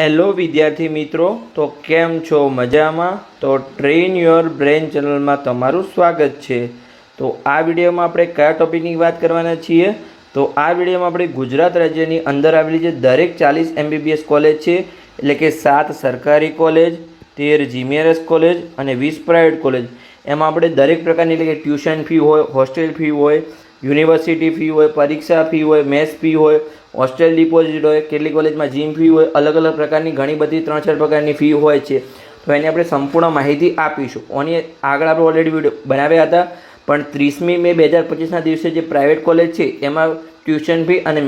Hello વિદ્યાર્થી મિત્રો, તો કેમ છો? મજામાં? તો ટ્રેન યોર બ્રેન ચેનલમાં તમારું સ્વાગત છે. તો આ વિડીયોમાં આપણે કયા ટોપિકની વાત કરવાના છીએ? તો આ વિડીયોમાં આપણે ગુજરાત રાજ્યની અંદર આવેલી જે દરેક ચાલીસ એમબીબીએસ કોલેજ છે, એટલે કે સાત સરકારી કોલેજ, તેર જીમીઆરએસ કોલેજ અને વીસ પ્રાઇવેટ કોલેજ, એમાં આપણે દરેક પ્રકારની એટલે કે ટ્યુશન ફી હોય, હોસ્ટેલ ફી હોય, યુનિવર્સિટી ફી હોય, પરીક્ષા ફી હોય, મેથ્સ ફી હોય હોસ્ટેલ ડિપોઝિટ હોય કેટલી કોલેજમાં જીમ ફી હોય, અલગ અલગ પ્રકારની ઘણી બધી ત્રણ ચાર પ્રકારની ફી હોય છે. તો એની આપણે સંપૂર્ણ માહિતી આપીશું. ઓની આગળ આપણે ઓલરેડી વીડિયો બનાવ્યા હતા, પણ ત્રીસમી મે બે હજાર પચીસના દિવસે જે પ્રાઇવેટ કોલેજ છે, એમાં ટ્યુશન ફી અને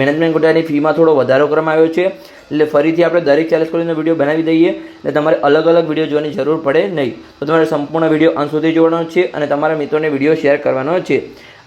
મેનેજમેન્ટ કોટાની ફીમાં થોડો વધારો કરવામાં આવ્યો છે. એટલે ફરીથી આપણે દરેક ચાલીસ કોલેજનો વીડિયો બનાવી દઈએ એટલે તમારે અલગ અલગ વીડિયો જોવાની જરૂર પડે નહીં. તો તમારે સંપૂર્ણ વીડિયો અંત સુધી જોવાનો છે અને તમારા મિત્રોને વીડિયો શેર કરવાનો છે.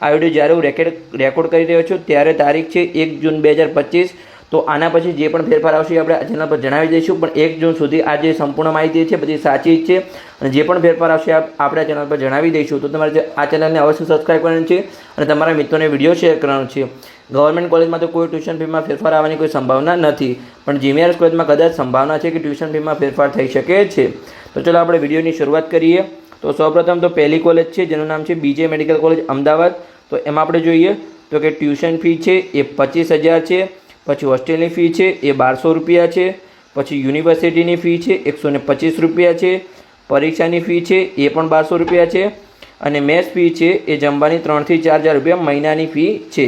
આ વીડિયો જ્યારે હું રેકોર્ડ રેકોર્ડ કરી રહ્યો છું, ત્યારે તારીખ છે એક જૂન બે હજાર પચીસ. તો આના પછી જે પણ ફેરફાર આવશે આપણે ચેનલ પર જણાવી દઈશું. પણ એક જૂન સુધી આ જે સંપૂર્ણ માહિતી છે, બધી સાચી જ છે. અને જે પણ ફેરફાર આવશે આપણે ચેનલ પર જણાવી દઈશું. તો તમારે આ ચેનલને અવશ્ય સબસ્ક્રાઈબ કરવાનું છે અને તમારા મિત્રોને વીડિયો શેર કરવાનો છે. ગવર્મેન્ટ કોલેજમાં તો કોઈ ટ્યુશન ફીમાં ફેરફાર આવવાની કોઈ સંભાવના નથી. પણ જીમીઆરએસ કોલેજમાં કદાચ સંભાવના છે કે ટ્યુશન ફીમાં ફેરફાર થઈ શકે છે. તો ચલો આપણે વિડીયોની શરૂઆત કરીએ. તો સૌપ્રથમ તો પહેલી કોલેજ છે, જેનું નામ છે બીજે મેડિકલ કોલેજ અમદાવાદ. તો એમાં આપણે જોઈએ તો કે ટ્યુશન ફી છે એ પચીસ હજાર છે, પછી હોસ્ટેલની ફી છે એ બારસો રૂપિયા છે, પછી યુનિવર્સિટીની ફી છે એકસો ને પચીસ રૂપિયા છે, પરીક્ષાની ફી છે એ પણ બારસો રૂપિયા છે, અને મેથ્સ ફી છે એ જમવાની ત્રણથી ચાર હજાર રૂપિયા મહિનાની ફી છે.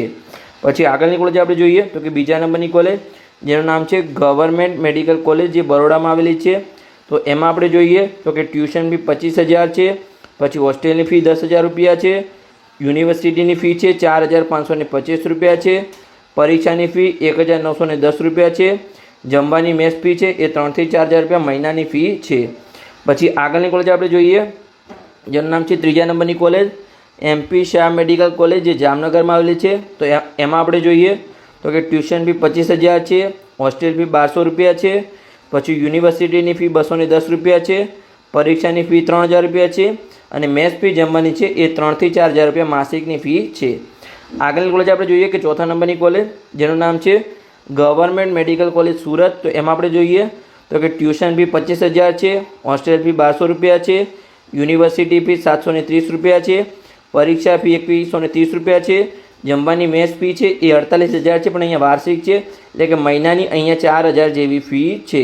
પછી આગળની કોલેજ આપણે જોઈએ તો કે બીજા નંબરની કોલેજ જેનું નામ છે ગવર્મેન્ટ મેડિકલ કોલેજ જે બરોડામાં આવેલી છે. તો એમાં આપણે જોઈએ તો કે ટ્યુશન ફી પચીસ હજાર છે, પછી હોસ્ટેલની ફી દસ હજાર રૂપિયા છે, યુનિવર્સિટીની ફી છે ચાર હજાર પાંચસો ને પચીસ રૂપિયા છે, પરીક્ષાની ફી એક હજાર નવસો ને દસ રૂપિયા છે, જમવાની મેસ ફી છે એ ત્રણથી ચાર હજાર રૂપિયા મહિનાની ફી છે. પછી આગળની કોલેજ આપણે જોઈએ, જેનું નામ છે ત્રીજા નંબરની college MP Shah medical college જે જામનગરમાં આવેલી છે, તો એમાં આપણે જોઈએ તો કે ટ્યુશન ફી પચીસ હજાર છે, હોસ્ટેલ ફી બારસો રૂપિયા છે પછી યુનિવર્સિટીની ફી બસો દસ રૂપિયા છે, પરીક્ષાની ફી ત્રણ હજાર રૂપિયા છે અને મેથ્સ ફી જમવાની છે એ ત્રણથી ચાર હજાર રૂપિયા માસિકની ફી છે. આગળની કોલેજ આપણે જોઈએ કે ચોથા નંબરની કોલેજ જેનું નામ છે ગવર્મેન્ટ મેડિકલ કોલેજ સુરત. તો એમાં આપણે જોઈએ તો કે ટ્યુશન ફી પચીસ હજાર છે, હોસ્ટેલ ફી બારસો રૂપિયા છે, યુનિવર્સિટી ફી સાતસો ત્રીસ રૂપિયા છે, પરીક્ષા ફી એકવીસો ને ત્રીસ રૂપિયા છે, જમવાની મેસ ફી છે એ અડતાલીસ હજાર છે, પણ અહીંયા વાર્ષિક છે, એટલે કે મહિનાની અહીંયા ચાર હજાર જેવી ફી છે.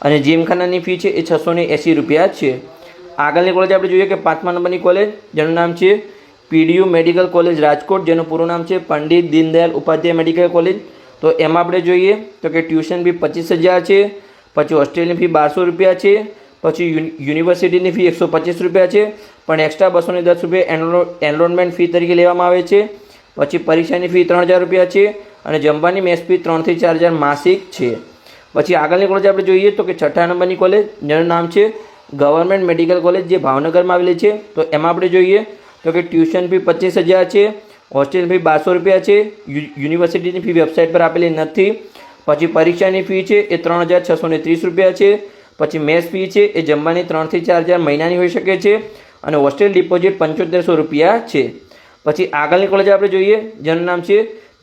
અને જીમખાનાની ફી છે એ છસો ને એંસી રૂપિયા છે. આગળની કોલેજ આપણે જોઈએ કે પાંચમા નંબરની કોલેજ જેનું નામ છે પીડીયુ મેડિકલ કોલેજ રાજકોટ, જેનું પૂરું નામ છે પંડિત દીનદયાલ ઉપાધ્યાય મેડિકલ કોલેજ. તો એમાં આપણે જોઈએ તો કે ટ્યુશન ફી પચીસ હજાર છે, પછી હોસ્ટેલની ફી બારસો રૂપિયા છે, પછી યુનિવર્સિટીની ફી એકસો પચીસ રૂપિયા છે, પણ એક્સ્ટ્રા બસો ને દસ રૂપિયા એનરો, એનરોલમેન્ટ ફી તરીકે લેવામાં આવે છે, પછી પરીક્ષાની ફી ત્રણ હજાર રૂપિયા છે, અને જમવાની મેસ ફી ત્રણથી ચાર હજાર માસિક છે. પછી આગળની કોલેજ આપણે જોઈએ તો કે છઠ્ઠા નંબરની કોલેજ જેનું નામ છે ગવર્મેન્ટ મેડિકલ કોલેજ જે ભાવનગરમાં આવેલી છે. તો એમાં આપણે જોઈએ તો કે ટ્યુશન ફી પચીસ હજાર છે હોસ્ટેલ ફી બારસો રૂપિયા છે યુનિવર્સિટીની ફી વેબસાઇટ પર આપેલી નથી. પછી પરીક્ષાની ફી છે એ ત્રણ હજાર છસો ને ત્રીસ રૂપિયા છે. પછી મેસ ફી છે એ જમવાની ત્રણથી ચાર હજાર મહિનાની હોઈ શકે છે. અને હોસ્ટેલ ડિપોઝિટ પંચોતેરસો રૂપિયા છે. પછી આગળની કોલેજ આપણે જોઈએ, જેનું નામ છે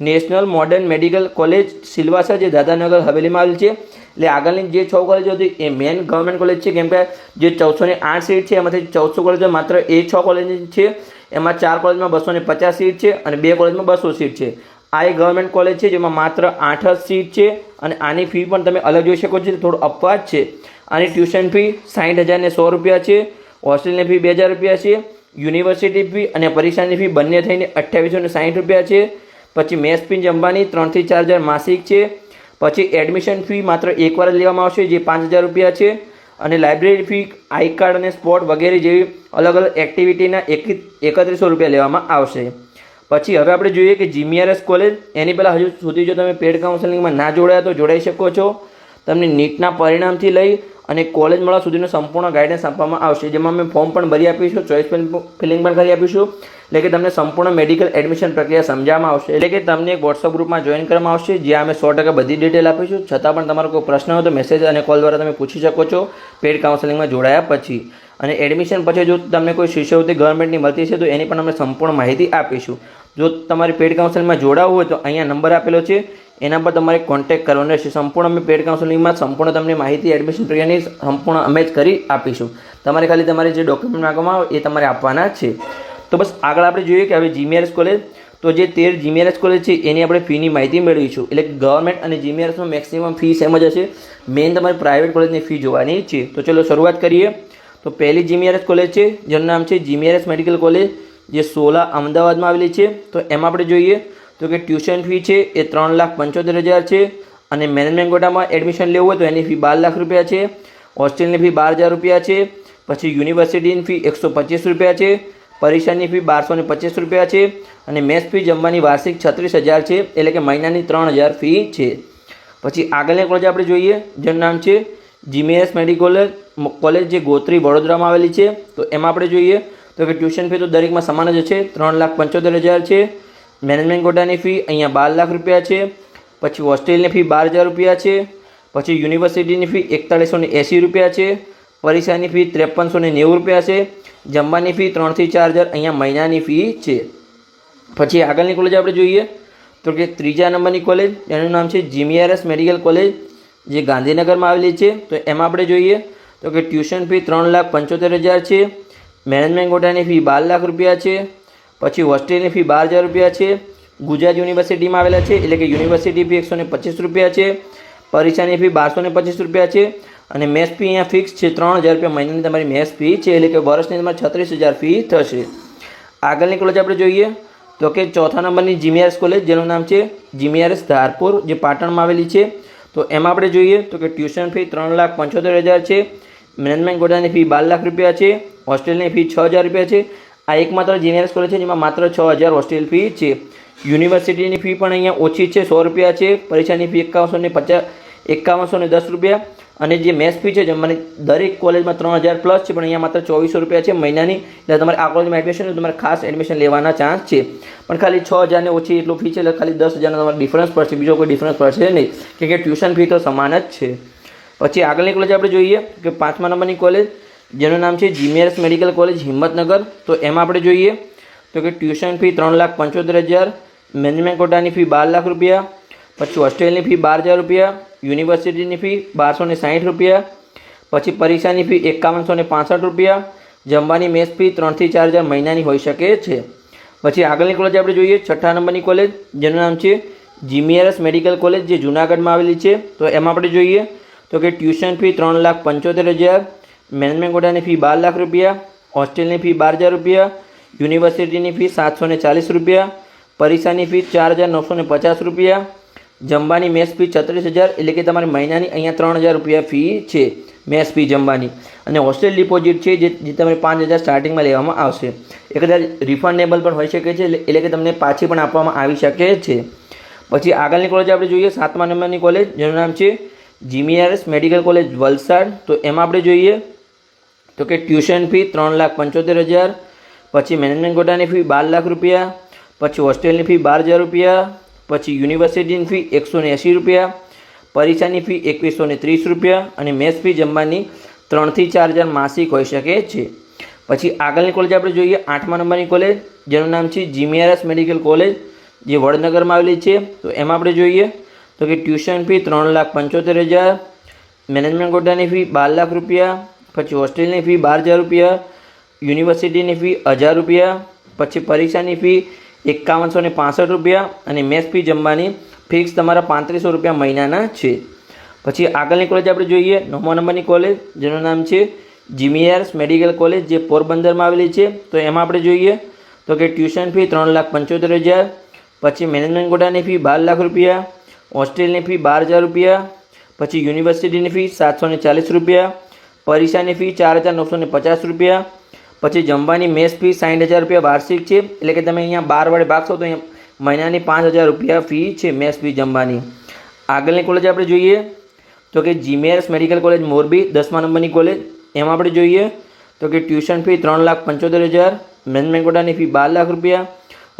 national modern medical college Silvassa, જે દાદાનગર હવેલીમાં આવેલી છે. એટલે આગળની જે છ કોલેજો હતી, એ મેન ગવર્મેન્ટ કોલેજ છે. કેમ કે જે ચૌદસો ને આઠ સીટ છે, એમાંથી ચૌદસો કોલેજો માત્ર એ છ કોલેજ છે. એમાં ચાર કોલેજમાં બસો ને પચાસ સીટ છે અને બે કોલેજમાં બસો સીટ છે. આ એ ગવર્મેન્ટ કોલેજ છે, જેમાં માત્ર આઠ જ સીટ છે અને આની ફી પણ તમે અલગ જોઈ શકો છો. થોડો અપવાદ છે. આની ટ્યુશન ફી સાઠ હજારને સો રૂપિયા છે. હોસ્ટેલની ફી બે હજાર રૂપિયા છે. યુનિવર્સિટી ફી અને પરીક્ષાની ફી બંને થઈને અઠ્યાવીસો ને સાઠ રૂપિયા છે. પછી મેસ ફી જમવાની ત્રણથી ચાર હજાર માસિક છે. પછી એડમિશન ફી માત્ર એકવાર જ લેવામાં આવશે, જે પાંચ હજાર રૂપિયા છે. અને લાઇબ્રેરી ફી, આઈ કાર્ડ અને સ્પોર્ટ વગેરે જેવી અલગ અલગ એક્ટિવિટીના એક એકત્રીસો રૂપિયા લેવામાં આવશે. પછી હવે આપણે જોઈએ કે જીમીઆરએસ કોલેજ, એની પહેલાં હજુ સુધી જો તમે પેડ કાઉન્સેલિંગમાં ના જોડાયા તો જોડાઈ શકો છો. તમને નીટના પરિણામથી લઈ અને કોલેજ મળવા સુધીનું સંપૂર્ણ ગાઈડન્સ આપવામાં આવશે, જેમાં અમે ફોર્મ પણ ભરી આપીશું ચોઈસ ફિલિંગ પણ કરી આપીશું, એટલે કે તમને સંપૂર્ણ મેડિકલ એડમિશન પ્રક્રિયા સમજાવવામાં આવશે, એટલે કે તમને એક વોટ્સઅપ ગ્રુપમાં જોઈન કરવામાં આવશે, જ્યાં અમે સો ટકા બધી ડિટેલ આપીશું, છતાં પણ તમારો કોઈ પ્રશ્ન હોય તો મેસેજ અને કોલ દ્વારા તમે પૂછી શકો છો પેડ કાઉન્સેલિંગમાં જોડાયા પછી. અને એડમિશન પછી જો તમને કોઈ શિષ્યવૃત્તિ ગવર્મેન્ટની મળતી છે તો એની પણ અમે સંપૂર્ણ માહિતી આપીશું. જો તમારે પેડ કાઉન્સેલિંગમાં જોડાવવું હોય તો અહીંયા નંબર આપેલો છે એના પર તમારે કોન્ટેક્ટ કરવાનો રહેશે. સંપૂર્ણ અમે પેડ કાઉન્સેલિંગમાં સંપૂર્ણ તમને માહિતી એડમિશન પ્રક્રિયાની સંપૂર્ણ અમે જ કરી આપીશું. તમારે ખાલી તમારે જે ડોક્યુમેન્ટ માગવામાં આવે એ તમારે આપવાના છે. તો બસ આગળ આપણે જોઈએ કે હવે જીમીઆરએસ કોલેજ તો જે તેર જીમીઆરએસ કોલેજ છે, એની આપણે ફીની માહિતી મેળવીશું. એટલે ગવર્મેન્ટ અને જીમીઆરએસમાં મેક્સિમમ ફી સેમ જ હશે. મેઇન તમારે પ્રાઇવેટ કોલેજની ફી જોવાની છે. તો ચલો શરૂઆત કરીએ. તો પહેલી જીમીઆરએસ કોલેજ છે, જેનું નામ છે જીમીઆરએસ મેડિકલ કોલેજ જે સોલા અમદાવાદમાં આવેલી છે. તો એમાં આપણે જોઈએ તો કે ટ્યુશન ફી છે એ ત્રણ લાખ પંચોતેર હજાર છે અને મેનેજમેન્ટ કોટામાં એડમિશન લેવું હોય તો એની ફી બાર લાખ રૂપિયા છે. હોસ્ટેલની ફી બાર હજાર રૂપિયા છે. પછી યુનિવર્સિટીની ફી એકસો પચીસ રૂપિયા છે. પરીક્ષાની ફી બારસો ને પચીસ રૂપિયા છે અને મેસ ફી જમવાની વાર્ષિક છત્રીસ હજાર છે એટલે કે મહિનાની ત્રણ હજાર ફી છે. પછી આગળની કોલેજ આપણે જોઈએ. જેનું નામ છે જીમીએસ મેડિકલ કોલેજ જે ગોત્રી વડોદરામાં આવેલી છે. તો એમાં આપણે જોઈએ. તો કે ટ્યુશન ફી તો દરેકમાં સમાન જ છે. ત્રણ લાખ પંચોતેર હજાર છે. મેનેજમેન્ટ કોટાની ફી અહીંયા બાર લાખ રૂપિયા છે, પછી હોસ્ટેલની ફી બાર હજાર રૂપિયા છે, પછી યુનિવર્સિટીની ફી એકતાળીસો ને એંસી રૂપિયા છે, પરીક્ષાની ફી ત્રેપનસો ને નેવું રૂપિયા છે, જમવાની ફી ત્રણથી ચાર હજાર, અહીંયા મહિનાની ફી છે. પછી આગળની કોલેજ આપણે જોઈએ, તો કે ત્રીજા નંબરની કોલેજ એનું નામ છે જીમીઆરએસ મેડિકલ કોલેજ જે ગાંધીનગરમાં આવેલી છે. તો એમાં આપણે જોઈએ, તો કે ટ્યુશન ફી ત્રણ લાખ પંચોતેર હજાર છે, મેનેજમેન્ટ કોટાની ફી બાર લાખ રૂપિયા છે પછી હોસ્ટેલની ફી બાર હજાર રૂપિયા છે. ગુજરાત યુનિવર્સિટીમાં આવેલા છે, એટલે કે યુનિવર્સિટી ફી એકસો પચીસ રૂપિયા છે. પરીક્ષાની ફી બારસો પચીસ રૂપિયા છે અને મેસ ફી અહીંયા ફિક્સ છે ત્રણ હજાર રૂપિયા મહિનાની તમારી મેસ ફી છે, એટલે કે વર્ષની તમારે છત્રીસ હજાર ફી થશે. આગળની કોલેજ આપણે જોઈએ તો કે ચોથા નંબરની જીમીઆરએસ કોલેજ જેનું નામ છે જીમીઆરએસ ધારપુર, જે પાટણમાં આવેલી છે. તો એમાં આપણે જોઈએ તો કે ટ્યુશન ફી ત્રણ લાખ પંચોતેર હજાર છે, મેનેજમેન્ટ ગોડાની ફી બાર લાખ રૂપિયા છે હોસ્ટેલની ફી છ હજાર રૂપિયા છે આ એકમાત્ર જીનિયર્સ કોલેજ છે, જેમાં માત્ર છ હજાર હોસ્ટેલ ફી છે. યુનિવર્સિટીની ફી પણ અહીંયા ઓછી છે, સો રૂપિયા છે. પરીક્ષાની ફી એકાવનસો ને પચાસ, એકાવનસો ને દસ રૂપિયા. અને જે મેસ ફી છે જમવાની દરેક કોલેજમાં ત્રણ હજાર પ્લસ છે, પણ અહીંયા માત્ર ચોવીસો રૂપિયા છે મહિનાની. એટલે તમારે આ કોલેજમાં એડમિશન તમારે ખાસ એડમિશન લેવાના ચાન્સ છે. પણ ખાલી છ હજારને ઓછી એટલું ફી છે, એટલે ખાલી દસ હજારનો તમારે ડિફરન્સ પડશે. બીજો કોઈ ડિફરન્સ પડશે નહીં. કેમ કે ટ્યુશન ફી તો સમાન જ છે. પછી આગળની કોલેજ આપણે જોઈએ કે પાંચમા નંબરની કોલેજ જેનું નામ છે જીમીઆરએસ મેડિકલ કોલેજ, હિંમતનગર. તો એમાં આપણે જોઈએ તો કે ટ્યુશન ફી ત્રણ લાખ પંચોતેર હજાર, મેનેજમેન્ટ કોટાની ફી બાર લાખ રૂપિયા, પછી હોસ્ટેલની ફી બાર હજાર રૂપિયા, યુનિવર્સિટીની ફી બારસો ને સાઠ રૂપિયા, પછી પરીક્ષાની ફી એકાવનસો ને પાસઠ રૂપિયા, જમવાની મેસ ફી ત્રણથી ચાર હજાર મહિનાની હોઈ શકે છે. પછી આગળની કોલેજ આપણે જોઈએ છઠ્ઠા નંબરની કોલેજ જેનું નામ છે જીમીઆરએસ મેડિકલ કોલેજ, જે જૂનાગઢમાં આવેલી છે. તો એમાં આપણે જોઈએ તો કે ટ્યુશન ફી ત્રણ લાખ પંચોતેર હજાર મેનેજમેન્ટ કોટાની ફી બાર લાખ રૂપિયા, હોસ્ટેલની ફી બાર હજાર રૂપિયા, યુનિવર્સિટીની ફી સાતસો ને ચાલીસ રૂપિયા, પરીક્ષાની ફી ચાર હજાર નવસો ને પચાસ રૂપિયા, જમવાની મેસ ફી છત્રીસ હજાર એટલે કે તમારી મહિનાની અહીંયા ત્રણ હજાર રૂપિયા ફી છે, મેસ ફી જમવાની. અને હોસ્ટેલ ડિપોઝિટ છે જે જે તમને પાંચ હજાર સ્ટાર્ટિંગમાં લેવામાં આવશે. એ કદાચ રિફંડેબલ પણ હોઈ શકે છે, એટલે કે તમને પાછી પણ આપવામાં આવી શકે છે. પછી આગળની કોલેજ આપણે જોઈએ, સાતમા નંબરની કોલેજ જેનું નામ છે જીમીઆરએસ મેડિકલ કોલેજ વલસાડ. તો એમાં આપણે જોઈએ તો કે ટ્યુશન ફી ત્રણ લાખ પંચોતેર હજાર, પછી મેનેજમેન્ટ કોટાની ફી બાર લાખ રૂપિયા, પછી હોસ્ટેલની ફી બાર હજાર રૂપિયા, પછી યુનિવર્સિટીની ફી એકસો ને એંસી રૂપિયા, પરીક્ષાની ફી એકવીસો ને ત્રીસ રૂપિયા અને મેસ ફી જમવાની ત્રણથી ચાર હજાર માસિક હોઈ શકે છે. પછી આગળની કોલેજ આપણે જોઈએ આઠમા નંબરની કોલેજ જેનું નામ છે જીમીઆરએસ મેડિકલ કોલેજ, જે વડનગરમાં આવેલી છે. તો એમાં આપણે જોઈએ તો કે ટ્યુશન ફી ત્રણ લાખ પંચોતેર હજાર, મેનેજમેન્ટ કોટાની ફી બાર લાખ રૂપિયા પછી હોસ્ટેલની ફી બાર હજાર રૂપિયા, યુનિવર્સિટીની ફી હજાર રૂપિયા, પછી પરીક્ષાની ફી એકાવનસો ને પાસઠ રૂપિયા અને મેસ ફી જમવાની ફિક્સ તમારા પાંત્રીસો રૂપિયા મહિનાના છે. પછી આગળની કોલેજ આપણે જોઈએ, નવમા નંબરની કોલેજ જેનું નામ છે જીમીઆરસ મેડિકલ કોલેજ, જે પોરબંદરમાં આવેલી છે. તો એમાં આપણે જોઈએ, તો કે ટ્યુશન ફી ત્રણ લાખ પંચોતેર હજાર, પછી મેનેજમેન્ટ કોટાની ફી બાર લાખ રૂપિયા, હોસ્ટેલની ફી બાર હજાર રૂપિયા, પછી યુનિવર્સિટીની ફી સાતસો ચાલીસ રૂપિયા પરીક્ષાની ફી ચાર હજાર નવસો ને પચાસ રૂપિયા. પછી જમવાની મેસ ફી સાઠ હજાર રૂપિયા વાર્ષિક છે. એટલે કે તમે અહીંયા બાર વડે ભાગશો તો અહીંયા મહિનાની પાંચ હજાર રૂપિયા ફી છે મેસ ફી જમવાની. આગળની કોલેજ આપણે જોઈએ તો કે જીમેર્સ મેડિકલ કોલેજ મોરબી, દસમા નંબરની કોલેજ એમાં આપણે જોઈએ તો કે ટ્યુશન ફી ત્રણ લાખ પંચોતેર હજાર મેનેજમેન્ટ કોટાની ફી બાર લાખ રૂપિયા,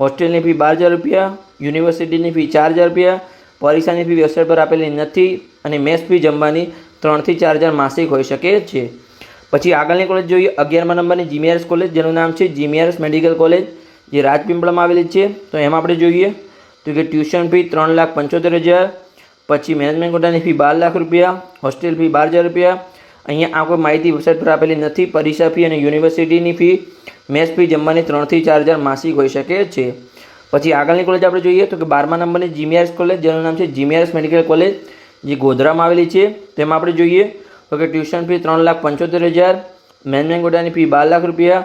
હોસ્ટેલની ફી બાર હજાર રૂપિયા, યુનિવર્સિટીની ફી ચાર હજાર રૂપિયા, પરીક્ષાની ફી વેબસાઇટ પર આપેલી નથી અને મેસ ફી જમવાની ત્રણથી ચાર હજાર માસિક હોઈ શકે છે. પછી આગળની કોલેજ જોઈએ, અગિયારમા નંબરની જીમીઆરએસ કોલેજ જેનું નામ છે જીમીઆરએસ મેડિકલ કોલેજ જે રાજપીપળામાં આવેલી છે. તો એમાં આપણે જોઈએ, તો કે ટ્યુશન ફી ત્રણ લાખ પંચોતેર હજાર, પછી મેનેજમેન્ટ કોટાની ફી બાર લાખ રૂપિયા હોસ્ટેલ ફી બાર હજાર રૂપિયા. અહીંયા આ કોઈ માહિતી વેબસાઇટ પર આપેલી નથી. પરીક્ષા ફી અને યુનિવર્સિટીની ફી મેસ ફી જમવાની ત્રણથી ચાર હજાર માસિક હોઈ શકે છે. પછી આગળની કોલેજ આપણે જોઈએ, તો કે બારમા નંબરની જીમીઆરએસ કોલેજ જેનું નામ છે જીમીઆરએસ મેડિકલ કોલેજ જે ગોધરામાં આવેલી છે, તેમાં આપણે જોઈએ તો કે ટ્યુશન ફી ત્રણ લાખ પંચોતેર હજાર મેનેજમેન્ટ ગોડાની ફી બાર લાખ રૂપિયા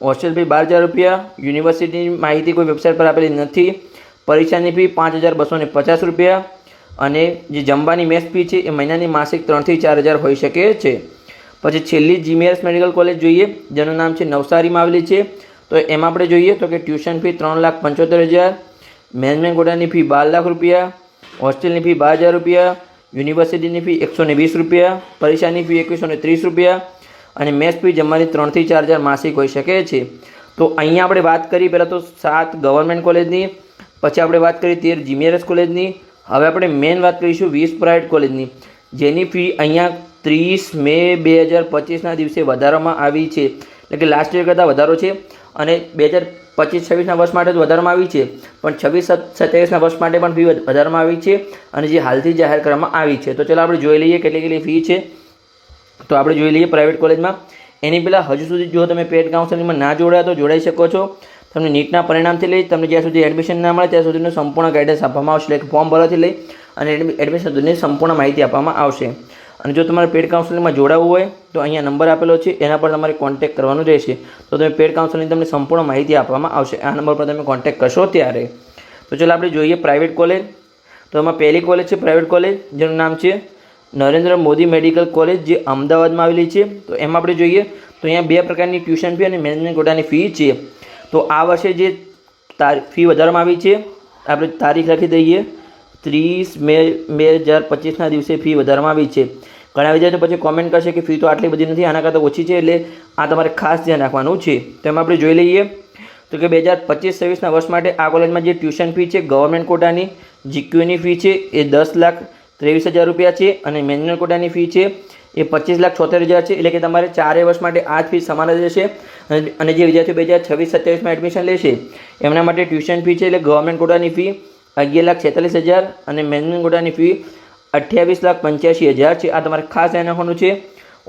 હોસ્ટેલ ફી બાર હજાર રૂપિયા યુનિવર્સિટીની માહિતી કોઈ વેબસાઇટ પર આપેલી નથી. પરીક્ષાની ફી પાંચ હજાર બસો ને પચાસ રૂપિયા અને જે જમવાની મેસ ફી છે, એ મહિનાની માસિક ત્રણથી ચાર હજાર હોઈ શકે છે. પછી છેલ્લી જીમીએસ મેડિકલ કોલેજ જોઈએ, જેનું નામ છે નવસારીમાં આવેલી છે. તો એમાં આપણે જોઈએ તો કે ટ્યુશન ફી ત્રણ લાખ પંચોતેર હજાર મેનેજમેન્ટ ગોડાની ફી બાર લાખ રૂપિયા હોસ્ટેલની ફી બાર હજાર રૂપિયા યુનિવર્સિટીની ફી એકસો ને વીસ રૂપિયા, પરીક્ષાની ફી એકવીસો ને ત્રીસ રૂપિયા અને મેસ ફી જમવાની ત્રણથી ચાર હજાર માસિક હોઈ શકે છે. તો અહીંયા આપણે વાત કરી પહેલાં તો સાત ગવર્મેન્ટ કોલેજની, પછી આપણે વાત કરી તેર જીમીઆરએસ કોલેજની, હવે આપણે મેઇન વાત કરીશું વીસ પ્રાઇવેટ કોલેજની, જેની ફી અહીંયા ત્રીસ મે બે હજાર પચીસના દિવસે વધારવામાં આવી છે. એટલે લાસ્ટ યર કરતાં વધારો છે અને બે હજાર પચીસ, છવ્વીસના વર્ષ માટે વધારવામાં આવી છે. પણ છવ્વીસ, સત્યાવીસના વર્ષ માટે પણ ફી વધારવામાં આવી છે અને જે હાલથી જાહેર કરવામાં આવી છે. તો ચાલો આપણે જોઈ લઈએ કેટલી કેટલી ફી છે. તો આપણે જોઈ લઈએ પ્રાઇવેટ કોલેજમાં એની પહેલાં હજુ સુધી જો તમે પેડ કાઉન્સેલિંગમાં ના જોડાયા તો જોડાઈ શકો છો. તમને નીટના પરિણામથી લઈ તમને જ્યાં સુધી એડમિશન ના મળે ત્યાં સુધીનું સંપૂર્ણ ગાઈડન્સ આપવામાં આવશે. એટલે ફોર્મ ભરવાથી લઈ અને એડમિશન સુધીની સંપૂર્ણ માહિતી આપવામાં આવશે. અને જો તમારે પેડ કાઉન્સેલિંગમાં જોડાવવું હોય, તો અહીંયા નંબર આપેલો છે, એના પર તમારે કોન્ટેક્ટ કરવાનું રહેશે. તો તમે પેડ કાઉન્સેલિંગ તમને સંપૂર્ણ માહિતી આપવામાં આવશે. આ નંબર પર તમે કોન્ટેક્ટ કરશો ત્યારે. તો ચાલો આપણે જોઈએ પ્રાઇવેટ કોલેજ તો એમાં પહેલી કોલેજ છે પ્રાઇવેટ કોલેજ જેનું નામ છે નરેન્દ્ર મોદી મેડિકલ કોલેજ, જે અમદાવાદમાં આવેલી છે. તો એમાં આપણે જોઈએ, તો અહીંયા બે પ્રકારની ટ્યુશન ફી અને મેનેજમેન્ટ કોટાની ફી છે. તો આ વર્ષે જે ફી વધારવામાં આવી છે, આપણે તારીખ લખી દઈએ. ત્રીસ મે, બે હજાર પચીસના દિવસે ફી વધારવામાં આવી છે. ઘણા વિદ્યાર્થીઓ પછી કોમેન્ટ કરશે કે ફી તો આટલી બધી નથી, આના કરતાં ઓછી છે એટલે આ તમારે ખાસ ધ્યાન રાખવાનું છે. તો એમાં આપણે જોઈ લઈએ. તો કે બે હજાર પચીસ છવ્વીસના વર્ષ માટે આ કોલેજમાં જે ટ્યુશન ફી છે, ગવર્મેન્ટ કોટાની, જીક્યુની ફી છે, એ દસ લાખ ત્રેવીસ હજાર રૂપિયા છે અને મેન્યુઅલ કોટાની ફી છે, એ પચીસ લાખ છોતેર હજાર છે. એટલે કે તમારે ચારેય વર્ષ માટે આ જ ફી સમાન જ રહેશે. અને જે વિદ્યાર્થીઓ બે હજાર છવ્વીસ, સત્યાવીસમાં એડમિશન લેશે, એમના માટે ટ્યુશન ફી છે એટલે ગવર્મેન્ટ કોટાની ફી અગિયાર લાખ છેતાલીસ હજાર અને મેનગોડાની ફી અઠ્યાવીસ લાખ પંચ્યાસી હજાર છે. આ તમારે ખાસ ધ્યાન રાખવાનું છે.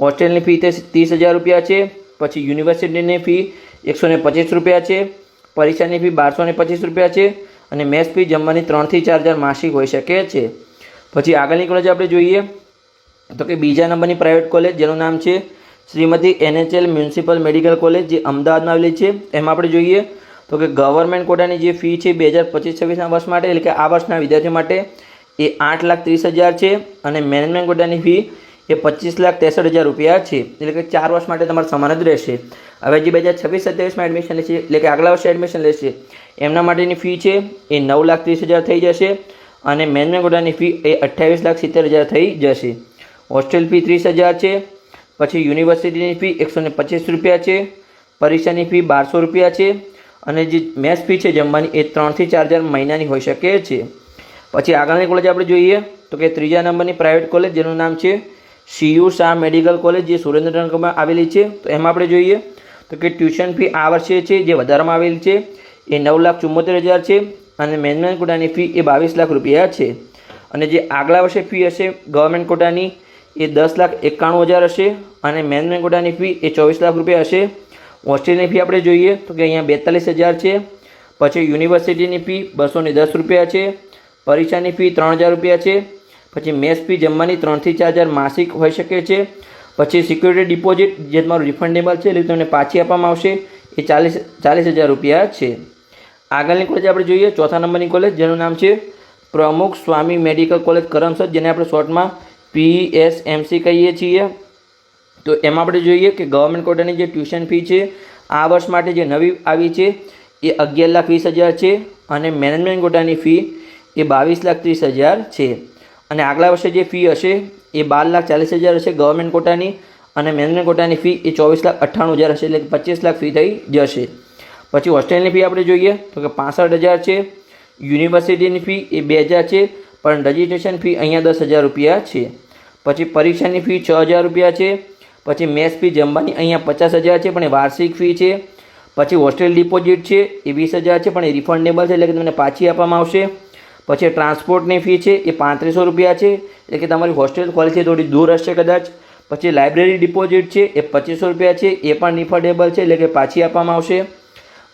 હોસ્ટેલની ફી ત્રીસ હજાર રૂપિયા છે. પછી યુનિવર્સિટીની ફી એકસો ને પચીસ રૂપિયા છે. પરીક્ષાની ફી બારસો ને પચીસ રૂપિયા છે. અને મેસ ફી જમવાની ત્રણથી ચાર હજાર માસિક હોઈ શકે છે. પછી આગળની કોલેજ આપણે જોઈએ તો કે બીજા નંબરની પ્રાઇવેટ કોલેજ જેનું નામ છે Shrimati NHL municipal medical college જે અમદાવાદમાં આવેલી છે. એમાં આપણે જોઈએ તો કે ગવર્મેન્ટ કોટાની જે ફી છે બે હજાર પચીસ છવ્વીસના વર્ષ માટે, એટલે કે આ વર્ષના વિદ્યાર્થીઓ માટે એ આઠ લાખ ત્રીસ હજાર છે અને મેનેજમેન્ટ કોટાની ફી એ પચીસ લાખ ત્રેસઠ હજાર રૂપિયા છે. એટલે કે ચાર વર્ષ માટે તમારે સમાન જ રહેશે. હવે જે બે હજાર છવ્વીસ સત્યાવીસમાં એડમિશન લેશે, એટલે કે આગલા વર્ષે એડમિશન લેશે, એમના માટેની ફી છે એ નવ લાખ ત્રીસ હજાર થઈ જશે અને મેનેજમેન્ટ કોટાની ફી એ અઠ્યાવીસ લાખ સિત્તેર હજાર થઈ જશે. હોસ્ટેલ ફી ત્રીસ હજાર છે, પછી યુનિવર્સિટીની ફી એકસો પચીસ રૂપિયા છે, પરીક્ષાની ફી બારસો રૂપિયા છે અને જે મેથ્સ ફી છે જમવાની એ ત્રણથી ચાર હજાર મહિનાની હોઈ શકે છે. પછી આગળની કોલેજ આપણે જોઈએ તો કે ત્રીજા નંબરની પ્રાઇવેટ કોલેજ જેનું નામ છે સીયુ શાહ મેડિકલ કોલેજ જે સુરેન્દ્રનગરમાં આવેલી છે. તો એમાં આપણે જોઈએ તો કે ટ્યુશન ફી આ વર્ષે છે જે વધારવામાં આવેલી છે. એ નવ લાખ ચુમ્મોતેર હજાર છે અને મેનેજમેન્ટ કોટાની ફી એ બાવીસ લાખ રૂપિયા છે. અને જે આગલા વર્ષે ફી હશે ગવર્મેન્ટ કોટાની એ દસ લાખ એકાણું હજાર હશે અને મેનેજમેન્ટ કોટાની ફી એ ચોવીસ લાખ રૂપિયા હશે. હોસ્ટેલની ફી આપણે જોઈએ તો કે અહીંયા બેતાલીસ હજાર છે. પછી યુનિવર્સિટીની ફી બસો દસ રૂપિયા છે. પરીક્ષાની ફી ત્રણ હજાર રૂપિયા છે. પછી મેસ ફી જમવાની ત્રણથી ચાર હજાર માસિક હોઈ શકે છે. પછી સિક્યુરિટી ડિપોઝિટ જે તમારું રિફંડેબલ છે એટલે તમને પાછી આપવામાં આવશે. એ ચાલીસ ચાલીસ હજાર રૂપિયા છે. આગળની કોલેજ આપણે જોઈએ, ચોથા નંબરની કોલેજ જેનું નામ છે પ્રમુખ સ્વામી મેડિકલ કોલેજ કરમસદ, જેને આપણે શોર્ટમાં પીએસએમસી કહીએ છીએ. તો એમાં આપણે જોઈએ કે ગવર્મેન્ટ કોટાની જે ટ્યુશન ફી છે, આ વર્ષ માટે જે નવી આવી છે, એ અગિયાર લાખ વીસ હજાર છે અને મેનેજમેન્ટ કોટાની ફી એ બાવીસ લાખ ત્રીસ હજાર છે. અને આગલા વર્ષે જે ફી હશે, એ બાર લાખ ચાલીસ હજાર હશે ગવર્મેન્ટ કોટાની અને મેનેજમેન્ટ કોટાની ફી એ ચોવીસ લાખ અઠ્ઠાણું હજાર હશે એટલે પચીસ લાખ ફી થઈ જશે. પછી હોસ્ટેલની ફી આપણે જોઈએ, તો કે પાસઠ હજાર છે યુનિવર્સિટીની ફી એ બે હજાર છે, પણ રજિસ્ટ્રેશન ફી અહીંયા દસ હજાર રૂપિયા છે. પછી પરીક્ષાની ફી છ હજાર રૂપિયા છે પછી મેસ ફી જમવાની અહીંયા પચાસ હજાર છે, પણ એ વાર્ષિક ફી છે. પછી હોસ્ટેલ ડિપોઝિટ છે, એ વીસ હજાર છે, પણ એ રિફંડેબલ છે, એટલે કે તમને પાછી આપવામાં આવશે. પછી ટ્રાન્સપોર્ટની ફી છે, એ પાંત્રીસો રૂપિયા છે, એટલે કે તમારી હોસ્ટેલ કોલેજથી થોડી દૂર હશે કદાચ. પછી લાઇબ્રેરી ડિપોઝિટ છે, એ પચીસો રૂપિયા છે, એ પણ રિફંડેબલ છે, એટલે કે પાછી આપવામાં આવશે.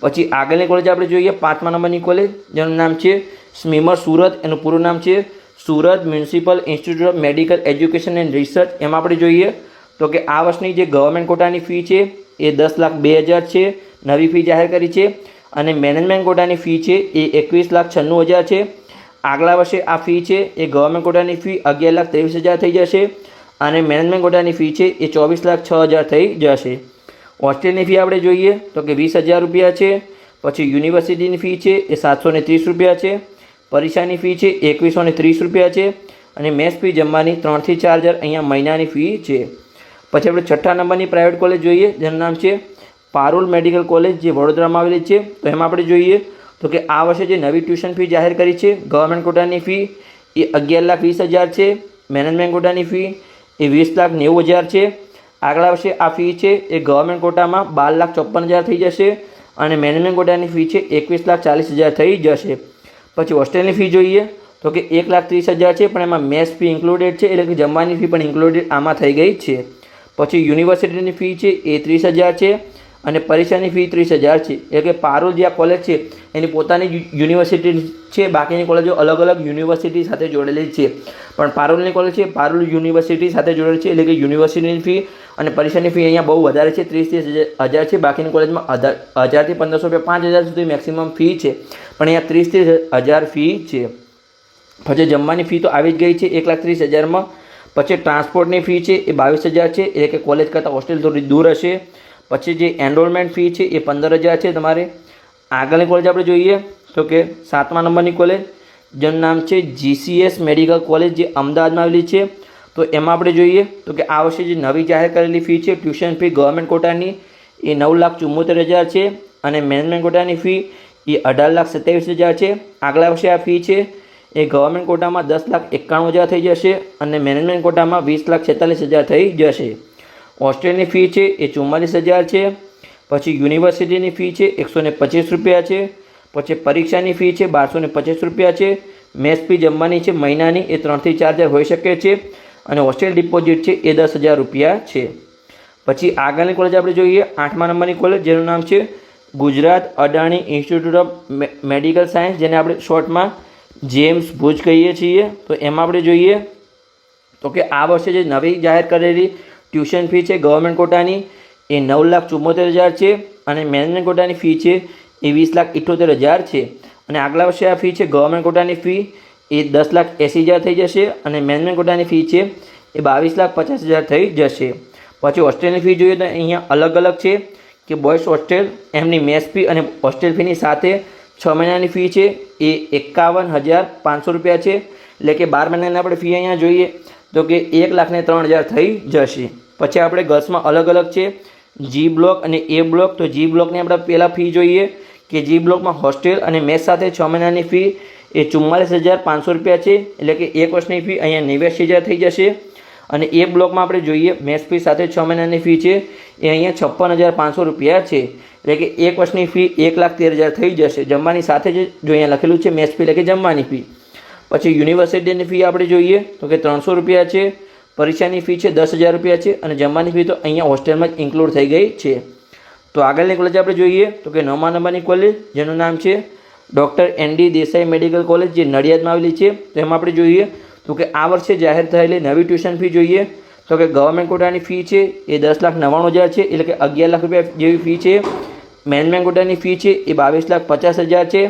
પછી આગળની કોલેજ આપણે જોઈએ, પાંચમા નંબરની કોલેજ જેનું નામ છે સ્મીમર સુરત, એનું પૂરું નામ છે Surat municipal institute of medical education and research. એમાં આપણે જોઈએ તો કે આ વર્ષની જે ગવર્મેન્ટ કોટાની ફી છે, એ દસ લાખ બે હજાર છે, નવી ફી જાહેર કરી છે અને મેનેજમેન્ટ કોટાની ફી છે, એ એકવીસ લાખ છન્નું હજાર છે. આગલા વર્ષે આ ફી છે, એ ગવર્મેન્ટ કોટાની ફી અગિયાર લાખ ત્રેવીસ હજાર થઈ જશે અને મેનેજમેન્ટ કોટાની ફી છે, એ ચોવીસ લાખ છ હજાર થઈ જશે. હોસ્ટેલની ફી આપણે જોઈએ, તો કે વીસ હજાર રૂપિયા છે, પછી યુનિવર્સિટીની ફી છે, એ સાતસો ત્રીસ રૂપિયા છે, પરીક્ષાની ફી છે, એકવીસો ત્રીસ રૂપિયા છે અને મેસ ફી જમવાની ત્રણથી ચાર હજાર અહીંયા મહિનાની ફી છે. પછી આપણે છઠ્ઠા નંબરની પ્રાઇવેટ કોલેજ જોઈએ, જેનું નામ છે પારુલ મેડિકલ કોલેજ, જે વડોદરામાં આવેલી છે. તો એમાં આપણે જોઈએ તો કે આ વર્ષે જે નવી ટ્યુશન ફી જાહેર કરી છે, ગવર્મેન્ટ કોટાની ફી, એ અગિયાર લાખ વીસ હજાર છે. મેનેજમેન્ટ કોટાની ફી, એ વીસ લાખ નેવું હજાર છે. આગલા વર્ષે આ ફી છે એ ગવર્મેન્ટ કોટામાં બાર લાખ ચોપન હજાર થઈ જશે અને મેનેજમેન્ટ કોટાની ફી છે એકવીસ લાખ ચાલીસ હજાર થઈ જશે. પછી હોસ્ટેલની ફી જોઈએ તો કે એક લાખ ત્રીસ હજાર છે, પણ એમાં મેસ ફી ઇન્ક્લુડેડ છે, એટલે કે જમવાની ફી પણ ઇન્ક્લુડેડ આમાં થઈ ગઈ છે. પછી યુનિવર્સિટીની ફી છે એ ત્રીસ હજાર છે અને પરીક્ષાની ફી ત્રીસ હજાર છે. એટલે કે પારુલ જે આ કોલેજ છે, એની પોતાની યુનિવર્સિટી છે, બાકીની કોલેજો અલગ અલગ યુનિવર્સિટી સાથે જોડેલી છે. પણ પારુલની કોલેજ છે, પારુલ યુનિવર્સિટી સાથે જોડેલી છે, એટલે કે યુનિવર્સિટીની ફી અને પરીક્ષાની ફી અહીંયા બહુ વધારે છે, ત્રીસ ત્રીસ હજાર છે. બાકીની કોલેજમાં હજાર હજારથી પંદરસો રૂપિયા, પાંચ હજાર સુધી મેક્સિમમ ફી છે. પણ અહીંયા ત્રીસ ત્રીસ હજાર ફી છે. પછી જમવાની ફી તો આવી જ ગઈ છે, એક લાખ ત્રીસ હજારમાં. પછી ટ્રાન્સપોર્ટની ફી છે એ બાવીસ હજાર છે, એટલે કે કોલેજ કરતાં હોસ્ટેલ થોડી દૂર હશે. પછી જે એનરોલમેન્ટ ફી છે એ પંદર હજાર છે તમારે. આગળની કોલેજ આપણે જોઈએ તો કે સાતમા નંબરની કોલેજ જેનું નામ છે જીસીએસ મેડિકલ કોલેજ જે અમદાવાદમાં આવેલી છે. તો એમાં આપણે જોઈએ તો કે આ વર્ષે જે નવી જાહેર કરેલી ફી છે, ટ્યુશન ફી ગવર્મેન્ટ કોટાની, એ નવ લાખ ચુમ્મોતેર હજાર છે. અને મેનેજમેન્ટ કોટાની ફી એ અઢાર લાખ સત્યાવીસ હજાર છે. આગલા વર્ષે આ ફી છે એ ગવર્મેન્ટ કોટામાં દસ લાખ એકાણું હજાર થઈ જશે અને મેનેજમેન્ટ કોટામાં વીસ લાખ છેતાલીસ હજાર થઈ જશે. હોસ્ટેલની ફી છે એ ચુમ્માલીસ હજાર છે. પછી યુનિવર્સિટીની ફી છે એકસો ને પચીસ રૂપિયા છે. પછી પરીક્ષાની ફી છે બારસો ને પચીસ રૂપિયા છે. મેસ ફી જમવાની છે મહિનાની એ ત્રણથી ચાર હજાર હોઈ શકે છે અને હોસ્ટેલ ડિપોઝિટ છે એ દસ હજાર રૂપિયા છે. પછી આગળની કોલેજ આપણે જોઈએ આઠમા નંબરની કોલેજ જેનું નામ છે Gujarat Adani institute of medical science જેને આપણે શોર્ટમાં જેમ્સ ભુજ કહીએ છીએ, તો એમાં આપણે જોઈએ તો કે આ વર્ષે જે નવી જાહેર કરેલી ટ્યુશન ફી છે ગવર્મેન્ટ કોટાની, એ નવ લાખ ચુમ્મોતેર હજાર છે અને મેનેજમેન્ટ કોટાની ફી છે એ વીસ લાખ ઇઠ્ઠોતેર હજાર છે. અને આગલા વર્ષે આ ફી છે ગવર્મેન્ટ કોટાની ફી, એ દસ લાખ એંસી હજાર થઈ જશે અને મેનેજમેન્ટ કોટાની ફી છે એ બાવીસ લાખ પચાસ હજાર થઈ જશે. પછી હોસ્ટેલની ફી જોઈએ તો અહીંયા અલગ અલગ છે કે બોયઝ હોસ્ટેલ, એમની મેસ ફી અને હોસ્ટેલ ફીની સાથે છ મહિનાની ફી છે, એ એકાવન હજાર પાંચસો રૂપિયા છે. એટલે કે બાર મહિનાની આપણે ફી અહીંયા જોઈએ તો કે એક લાખને ત્રણ હજાર થઈ જશે. પછી આપણે ગર્લ્સમાં અલગ અલગ છે, જી બ્લોક અને એ બ્લોક. તો જી બ્લોકની આપણે પહેલાં ફી જોઈએ કે જી બ્લોકમાં હોસ્ટેલ અને મેસ સાથે છ મહિનાની ફી એ ચુમ્માલીસ હજાર પાંચસો રૂપિયા છે. એટલે કે એક વર્ષની ફી અહીંયા નેવ્યાસી હજાર થઈ જશે. અને એ બ્લોકમાં આપણે જોઈએ મેસ ફી સાથે છ મહિનાની ફી છે, એ અહીંયા છપ્પન હજાર પાંચસો રૂપિયા છે. એટલે કે એક વર્ષની ફી એક લાખ તેર હજાર થઈ જશે. જમવાની સાથે જ જો અહીંયા લખેલું છે મેસ ફી એટલે કે જમવાની ફી પછી યુનિવર્સિટીની ફી આપણે જોઈએ તો કે ત્રણસો રૂપિયા છે, પરીક્ષાની ફી છે દસ હજાર રૂપિયા છે અને જમવાની ફી તો અહીંયા હોસ્ટેલમાં જ ઇન્ક્લુડ થઈ ગઈ છે. તો આગળની કોલેજ આપણે જોઈએ તો કે નવમા નંબરની કોલેજ જેનું નામ છે doctor N D Desai medical college જે નડિયાદમાં આવેલી છે. તો એમાં આપણે જોઈએ તો કે આ વર્ષે જાહેર થયેલી નવી ટ્યુશન ફી જોઈએ તો કે ગવર્મેન્ટ કોટાની ફી છે એ દસ લાખ નવ્વાણું હજાર છે. એટલે કે અગિયાર લાખ રૂપિયા જેવી ફી છે. મેનેજમેન્ટ કોટાની ફી છે એ બાવીસ લાખ પચાસ હજાર છે.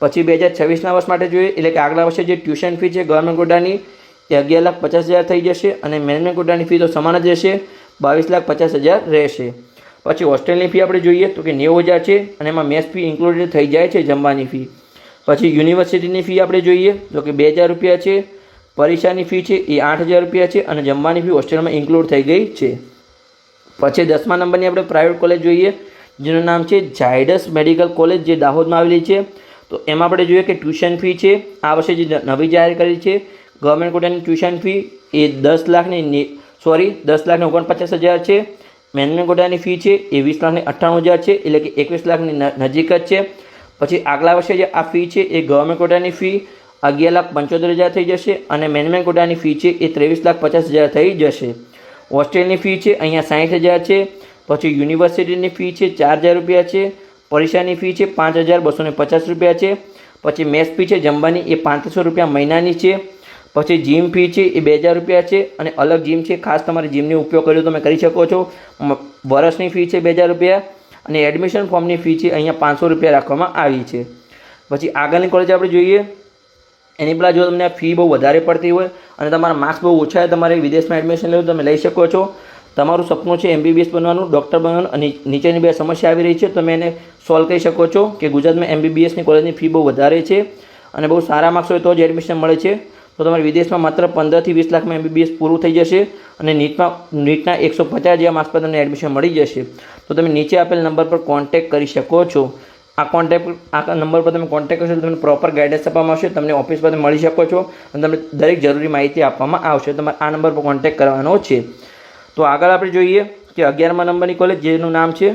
પછી બે હજાર છવ્વીસના વર્ષ માટે જોઈએ, એટલે કે આગલા વર્ષે જે ટ્યુશન ફી છે ગવર્મેન્ટ કોટાની એ અગિયાર લાખ પચાસ હજાર થઈ જશે અને મેનેજમેન્ટ કોટાની ફી તો સમાન જ રહેશે, બાવીસ લાખ પચાસ હજાર રહેશે. પછી હોસ્ટેલની ફી આપણે જોઈએ, તો કે નેવું હજાર છે અને એમાં મેસ ફી ઇન્ક્લુડેડ થઈ જાય છે જમવાની ફી. પછી યુનિવર્સિટીની ફી આપણે જોઈએ, તો કે બે હજાર રૂપિયા છે, પરીક્ષાની ફી છે એ આઠ હજાર રૂપિયા છે અને જમવાની ફી હોસ્ટેલમાં ઇન્ક્લુડ થઈ ગઈ છે. પછી દસમા નંબરની આપણે પ્રાઇવેટ કોલેજ જોઈએ જેનું નામ છે ઝાયડસ મેડિકલ કોલેજ, જે દાહોદમાં આવેલી છે. તો એમાં આપણે જોઈએ કે ટ્યુશન ફી છે, આ વર્ષે જે નવી જાહેર કરી છે, ગવર્મેન્ટ કોટાની ટ્યુશન ફી એ દસ લાખની સોરી, દસ લાખને ઓગણપચાસ હજાર છે. મેનેજમેન્ટ કોટાની ફી છે એ વીસ લાખની અઠ્ઠાણું હજાર છે, એટલે કે એકવીસ લાખની નજીક જ છે. પછી આગલા વર્ષે જે આ ફી છે એ ગવર્મેન્ટ કોટાની ફી અગિયાર લાખ પંચોતેર હજાર થઈ જશે અને મેનેજમેન્ટ કોટાની ફી છે એ ત્રેવીસ લાખ પચાસ હજાર થઈ જશે. હોસ્ટેલની ફી છે અહીંયા સાઠ હજાર છે. પછી યુનિવર્સિટીની ફી છે ચાર હજાર રૂપિયા છે, પરીક્ષાની ફી છે પાંચ હજાર બસો પચાસ રૂપિયા છે, પછી મેસ ફી છે જમવાની એ પાંત્રીસો રૂપિયા મહિનાની છે, પછી જીમ ફી છે એ બે હજાર રૂપિયા છે અને અલગ જીમ છે, ખાસ તમારે જીમનો ઉપયોગ કર્યો તમે કરી શકો છો. વર્ષની ફી છે બે હજાર રૂપિયા અને એડમિશન ફોર્મની ફી છે અહીંયા પાંચસો રૂપિયા રાખવામાં આવી છે. પછી આગળની કોલેજ આપણે જોઈએ, એની પહેલાં જો તમને ફી બહુ વધારે પડતી હોય અને તમારા માર્ક્સ બહુ ઓછા હોય, તમારે વિદેશમાં એડમિશન લેવું તમે લઈ શકો છો. તમારું સપનું છે એમબીબીએસ બનવાનું, ડૉક્ટર બનવાનું અને નીચેની બે સમસ્યા આવી રહી છે, તમે એને સોલ્વ કરી શકો છો કે ગુજરાતમાં એમબીબીએસની કોલેજની ફી બહુ વધારે છે અને બહુ સારા માર્ક્સ હોય તો જ એડમિશન મળે છે. તો તમારે વિદેશમાં માત્ર પંદરથી વીસ લાખમાં એમબીબીએસ પૂરું થઈ જશે અને નીટમાં, નીટના એકસો પચાસ જેવા માર્ક્સ પર તમને એડમિશન મળી જશે. તો તમે નીચે આપેલ નંબર પર કોન્ટેક્ટ કરી શકો છો. આ કોન્ટેક્ટ, આ નંબર પર તમે કોન્ટેક્ટ કરશો તો તમને પ્રોપર ગાઈડન્સ આપવામાં આવશે, તમને ઓફિસ પર મળી શકો છો અને તમને દરેક જરૂરી માહિતી આપવામાં આવશે. તમારે આ નંબર પર કોન્ટેક્ટ કરવાનો છે. તો આગળ આપણે જોઈએ કે અગિયારમા નંબરની કોલેજ જેનું નામ છે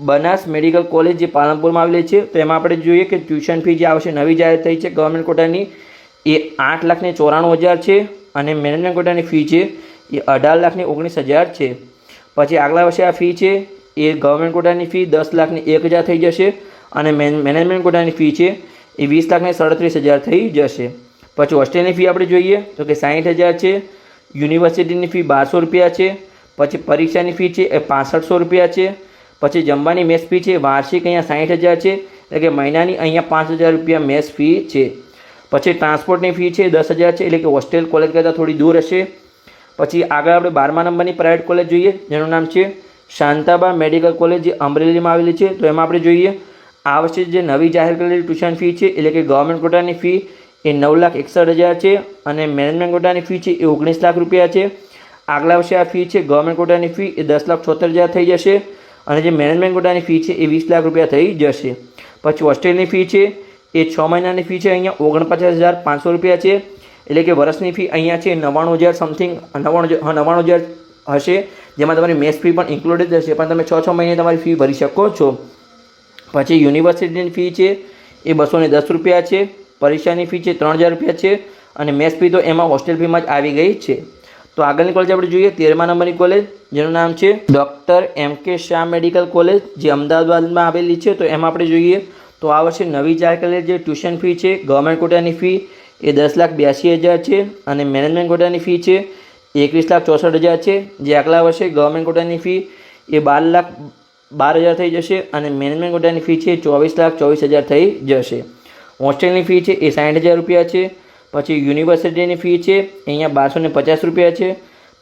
બનાસ મેડિકલ કોલેજ જે પાલનપુરમાં આવેલી છે, તો એમાં આપણે જોઈએ કે ટ્યુશન ફી જે આવશે નવી જાહેર થઈ છે ગવર્મેન્ટ કોટાની, એ આઠ લાખને ચોરાણું હજાર છે અને મેનેજમેન્ટ કોટાની ફી છે એ અઢાર લાખને ઓગણીસ હજાર છે. પછી આગલા વર્ષે આ ફી છે એ ગવર્મેન્ટ કોટાની ફી દસ લાખની એક હજાર થઈ જશે અને મેન- મેનેજમેન્ટ કોટાની ફી છે એ વીસ લાખને સાડત્રીસ હજાર થઈ જશે. પછી હોસ્ટેલની ફી આપણે જોઈએ તો કે સાઠ હજાર છે યુનિવર્સિટીની ફી બારસો રૂપિયા છે, પછી પરીક્ષાની ફી છે એ પાસઠસો રૂપિયા છે, પછી જમવાની મેસ ફી છે વાર્ષિક અહીંયા સાઠ હજાર છે, એટલે કે મહિનાની અહીંયા પાંચ હજાર રૂપિયા મેસ ફી છે. પછી ટ્રાન્સપોર્ટની ફી છે દસ હજાર છે, એટલે કે હોસ્ટેલ કોલેજ કરતાં થોડી દૂર હશે. પછી આગળ આપણે બારમા નંબરની પ્રાઇવેટ કોલેજ જોઈએ, જેનું નામ છે શાંતાબા મેડિકલ કોલેજ, જે અમરેલીમાં આવેલી છે, તો એમાં આપણે જોઈએ, આ વર્ષે જે નવી જાહેર કરેલી ટ્યુશન ફી છે, એટલે કે ગવર્મેન્ટ કોટાની ફી એ નવ લાખ એકસઠ હજાર છે અને મેનેજમેન્ટ કોટાની ફી છે એ ઓગણીસ લાખ રૂપિયા છે. આગલા વર્ષે આ ફી છે ગવર્મેન્ટ કોટાની ફી એ દસ લાખ છોતેર હજાર થઈ જશે અને જે મેનેજમેન્ટ કોટાની ફી છે એ વીસ લાખ રૂપિયા થઈ જશે. પછી હોસ્ટેલની ફી છે એ છ મહિનાની ફી છે, અહીંયા ઓગણપચાસ હજાર પાંચસો રૂપિયા છે. એટલે કે વર્ષની ફી અહીંયા છે નવ્વાણું હજાર સમથિંગ નવ્વાણું નવ્વાણું હજાર હશે, જેમાં તમારી મેસ ફી પણ ઇન્ક્લુડેડ હશે. પણ તમે છ છ મહિને તમારી ફી ભરી શકો છો. પછી યુનિવર્સિટીની ફી છે એ બસો દસ રૂપિયા છે. પરીક્ષાની ફી છે ત્રણ હજાર રૂપિયા છે અને મેસ ફી તો એમાં હોસ્ટેલ ફીમાં જ આવી ગઈ છે. તો આગળની કોલેજ આપણે જોઈએ, તેરમા નંબરની કોલેજ જેનું નામ છે ડૉક્ટર એમ કે શાહ મેડિકલ કોલેજ જે અમદાવાદમાં આવેલી છે. તો એમાં આપણે જોઈએ, તો આ વર્ષે નવી જાહેર કરેલી જે ટ્યુશન ફી છે ગવર્મેન્ટ કોટાની ફી એ દસ લાખ બ્યાસી હજાર છે અને મેનેજમેન્ટ કોટાની ફી છે એકવીસ લાખ ચોસઠ હજાર છે. જે આગલા વર્ષે ગવર્મેન્ટ કોટાની ફી એ બાર લાખ બાર હજાર થઈ જશે અને મેનેજમેન્ટ કોટાની ફી છે ચોવીસ લાખ ચોવીસ હજાર થઈ જશે. હોસ્ટેલની ફી છે, એ સાઠ હજાર રૂપિયા છે. પછી યુનિવર્સિટીની ફી છે, અહીંયા બારસો ને પચાસ રૂપિયા છે.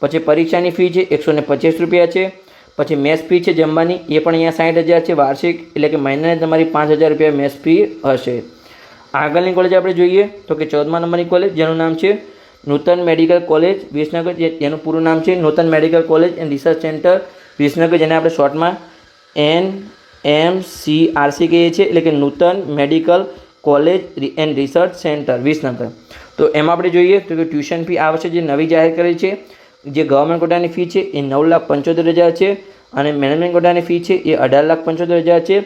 પછી પરીક્ષાની ફી છે એકસો ને પચીસ રૂપિયા છે. પછી મેસ ફી છે, જમવાની, એ પણ અહીંયા સાઠ હજાર છે, વાર્ષિક. એટલે કે મહિનાને તમારી પાંચ હજાર રૂપિયા મેસ ફી હશે. આગળની કોલેજ આપણે જોઈએ, તો કે ચૌદમા નંબરની કોલેજ જેનું નામ છે નૂતન મેડિકલ કોલેજ વિસનગર જેનું પૂરું નામ છે Nutan medical college and research centre Visnagar, જેને આપણે શોર્ટમાં એન એમ સી આરસી કહીએ છીએ. એટલે કે Nutan medical college and research centre, Visnagar. તો એમાં આપણે જોઈએ તો કે ટ્યુશન ફી આ વર્ષે જે નવી જાહેર કરી છે, જે ગવર્મેન્ટ કોટાની ફી છે એ નવ લાખ પંચોતેર હજાર છે અને મેનેજમેન્ટ કોટાની ફી છે એ અઢાર લાખ પંચોતેર હજાર છે.